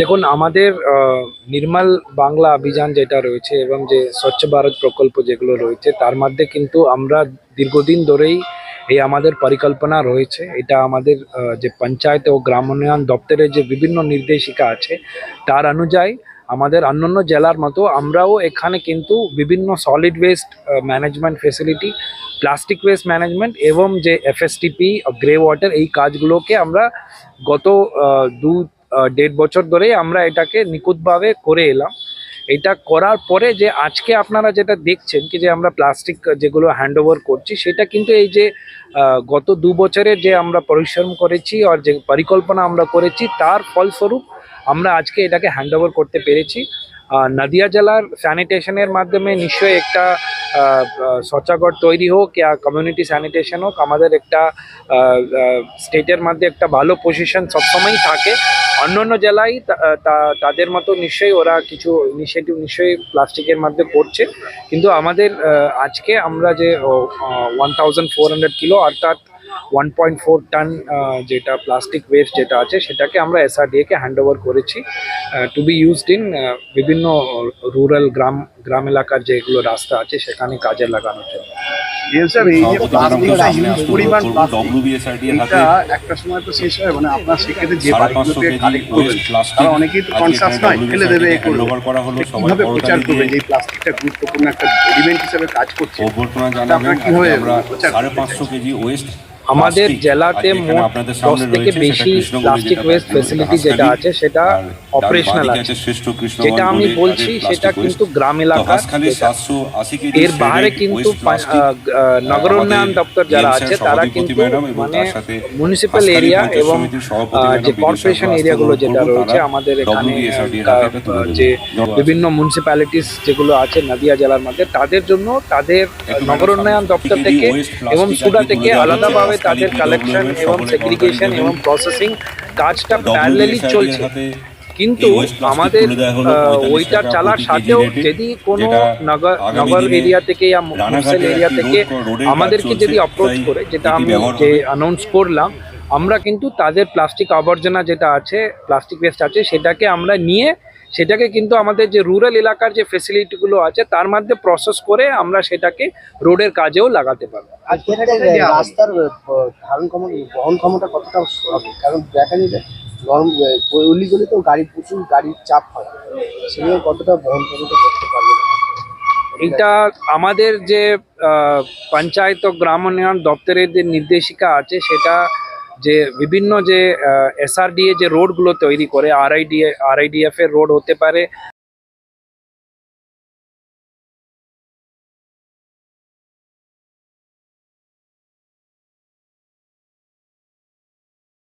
দেখুন, আমাদের নির্মল বাংলা অভিযান যেটা রয়েছে এবং যে স্বচ্ছ ভারত প্রকল্প যেগুলো রয়েছে, তার মধ্যে কিন্তু আমরা দীর্ঘদিন ধরেই এই আমাদের পরিকল্পনা রয়েছে। এটা আমাদের যে পঞ্চায়েত ও গ্রাম উন্নয়ন দপ্তরের যে বিভিন্ন নির্দেশিকা আছে, তার অনুযায়ী আমাদের অন্যান্য জেলার মতো আমরাও এখানে কিন্তু বিভিন্ন solid waste management facility plastic waste management এবং যে এফএসটিপি গ্রে ওয়াটার এই কাজগুলোকে আমরা গত দু দেড় বছর ধরেই আমরা এটাকে নিখুঁতভাবে করে এলাম। এটা করার পরে যে আজকে আপনারা যেটা দেখছেন কি যে আমরা প্লাস্টিক যেগুলো হ্যান্ড ওভার করছি সেটা কিন্তু এই যে গত দু বছরের যে আমরা পরিশ্রম করেছি আর যে পরিকল্পনা আমরা করেছি তার ফলস্বরূপ আমরা আজকে এটাকে হ্যান্ড ওভার করতে পেরেছি। নদিয়া জেলার স্যানিটেশনের মাধ্যমে নিশ্চয়ই একটা আহ, তৈরি হোক ইয়া কমিউনিটি স্যানিটেশন হোক আমাদের একটা স্টেটের মধ্যে একটা ভালো পজিশন সবসময়ই থাকে। অন্যান্য জেলায় তাদের মতো নিশ্চয়ই ওরা কিছু ইনিশিয়েটিভ নিশ্চয়ই প্লাস্টিকের মধ্যে করছে কিন্তু আমাদের আজকে আমরা যে one thousand four hundred kilo অর্থাৎ ওয়ান পয়েন্ট ফোর টন যেটা প্লাস্টিক ওয়েস্ট যেটা আছে, সেটাকে আমরা এসআরডিএকে হ্যান্ড ওভার করেছি টু বি ইউজড ইন বিভিন্ন রুরাল গ্রাম গ্রাম এলাকার যেগুলো রাস্তা আছে, সেখানে কাজে লাগানোর জন্য। ডিএম এই যে প্লাস্টিকটা হিউজ পরিমাণ প্লাস্টিক ডব্লিউবিএসআইডি এর হাতে এটা একটা সময় তো শেষ হয় মানে আপনার সেক্ষেত্রে যে বাড়িগুলোতে কালেক্ট করবেন তারা অনেকেই তো কনসাস নয় ফেলে দেবে এ করবে। প্রচার যে এই প্লাস্টিকটা গুরুত্বপূর্ণ একটা এলিমেন্ট হিসেবে কাজ করছে। আপনারা কীভাবে প্রচার সাড়ে পাঁচশো কেজি ওয়েস্ট আমাদের জেলাতে মোট দশ থেকে বেশি প্লাস্টিক ওয়েস্ট ফেসিলিটি যেটা আছে সেটা অপারেশনাল আছে। যেটা আমি বলছি সেটা কিন্তু গ্রাম এলাকা এর বাইরে কিন্তু নগর উন্নয়ন দপ্তর যারা আছে তারা কিন্তু মানে মিউনিসিপ্যাল এরিয়া এবং যে কর্পোরেশন এরিয়াগুলো যেটা রয়েছে আমাদের এখানে যে বিভিন্ন মিউনিসিপ্যালিটিস যেগুলো আছে নদিয়া জেলার মধ্যে তাদের জন্য তাদের নগর উন্নয়ন দপ্তর থেকে এবং সুডা থেকে আলাদাভাবে তাদের কালেকশন এবং সেগ্রিগেশন এবং প্রসেসিং কাজটা প্যারালেলি চলছে। কিন্তু আমাদের ওইটা চালার সাথেও যদি কোনো নগর নগর এরিয়া থেকে বা মুসেল এরিয়া থেকে আমাদেরকে যদি অ্যাপ্রোচ করে যেটা আমি যে অ্যানাউন্স করলাম আমরা কিন্তু তাদের প্লাস্টিক আবর্জনা যেটা আছে প্লাস্টিক ওয়েস্ট আছে সেটাকে আমরা নিয়ে সেটাকে কিন্তু আমাদের যে রুরাল এলাকার যে ফেসিলিটিগুলো আছে তার মধ্যে প্রসেস করে আমরা সেটাকে রোডের কাজেও লাগাতে পারব। রাস্তার ধারণ ক্ষমতা বহন ক্ষমতা কতটা হবে? কারণ দেখা যায় যে নরম অলিগলি তো গাড়ি প্রচুর গাড়ির চাপ হয়। সেগুলো কতটা বহন ক্ষমতা করতে পারবে? এটা আমাদের যে পঞ্চায়েত ও গ্রাম উন্নয়ন দপ্তরের যে নির্দেশিকা আছে সেটা যে বিভিন্ন যে এসআরডিএ যে রোডগুলো তৈরি করে আরআইডিএ আরআইডিএফ এর রোড হতে পারে